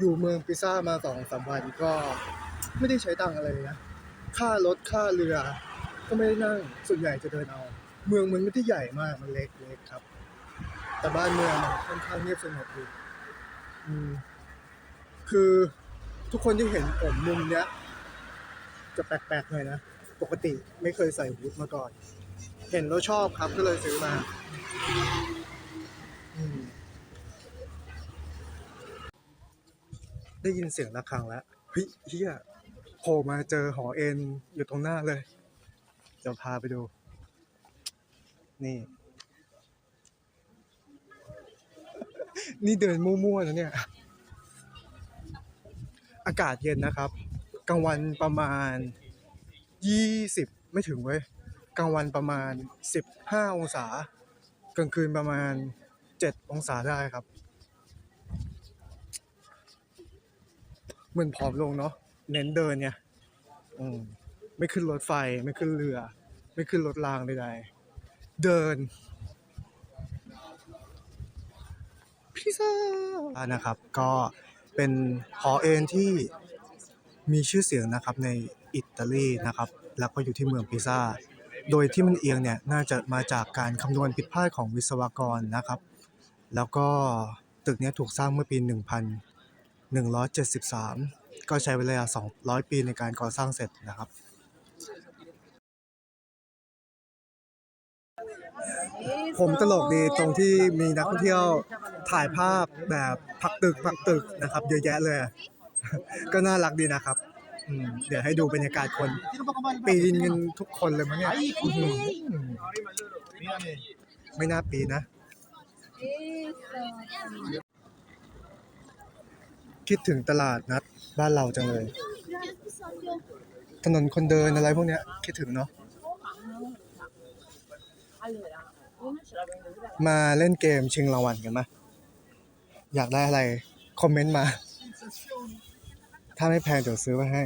อยู่เมืองปิซ่ามาสองสามวันก็ไม่ได้ใช้ตังอะไรเลยนะ ค่ารถค่าเรือ ก็ไม่ได้นั่งส่วนใหญ่จะเดินเอา เมืองมันไม่ได้ใหญ่มากมันเล็กเล็กครับ แต่บ้านเมืองมันค่อนข้างเงียบสงบดีคือทุกคนที่เห็นผมมุมเนี้ย จะแปลกๆหน่อยนะ ปกติไม่เคยใส่ฮูดมาก่อน เห็นแล้วชอบครับก็เลยซื้อมา อืม ได้ยินเสียงระฆังแล้วเฮ้ยเฮียโผล่มาเจอหอเอ็นอยู่ตรงหน้าเลยเดี๋ยวพาไปดู นี่ นี่เดินมั่วๆนะเนี่ย อากาศเย็นนะครับ กลางวันประมาณ20ไม่ถึงเว้ยกลางวันประมาณ15องศา กลางคืนประมาณ7องศาได้ครับ เหมือนผอมลงเนาะเน้นเดินเนี่ยอืมไม่ขึ้นรถไฟ ไม่ขึ้นเรือ ไม่ขึ้นรถรางใดๆเดินพิซซ่านะครับ ก็เป็นหอเอ็นที่มีชื่อเสียงนะครับในอิตาลีนะครับ แล้วก็อยู่ที่เมืองพิซซ่าโดยที่มันเอียงเนี่ยน่าจะมาจากการคำนวณผิดพลาดของวิศวกรนะครับ แล้วก็ตึกนี้ถูกสร้างเมื่อปี 173 ก็ใช้เวลา 200 ปีในการก่อสร้างเสร็จนะครับ ผมตลกดีตรงที่มีนักท่องเที่ยวถ่ายภาพแบบพักตึกพักตึกนะครับ เยอะแยะเลย ก็น่ารักดีนะครับเดี๋ยวให้ดูบรรยากาศคน ปีนกันทุกคนเลยมั้งเนี่ยไม่น่าปีนะ คิดถึงตลาดนัดบ้านเราจังเลย ถนนคนเดินอะไรพวกเนี้ยคิดถึงเนาะมาเล่นเกมชิงรางวัลกันไหมอยากได้อะไร คอมเมนต์มา ถ้าไม่แพงเดี๋ยวซื้อมาให้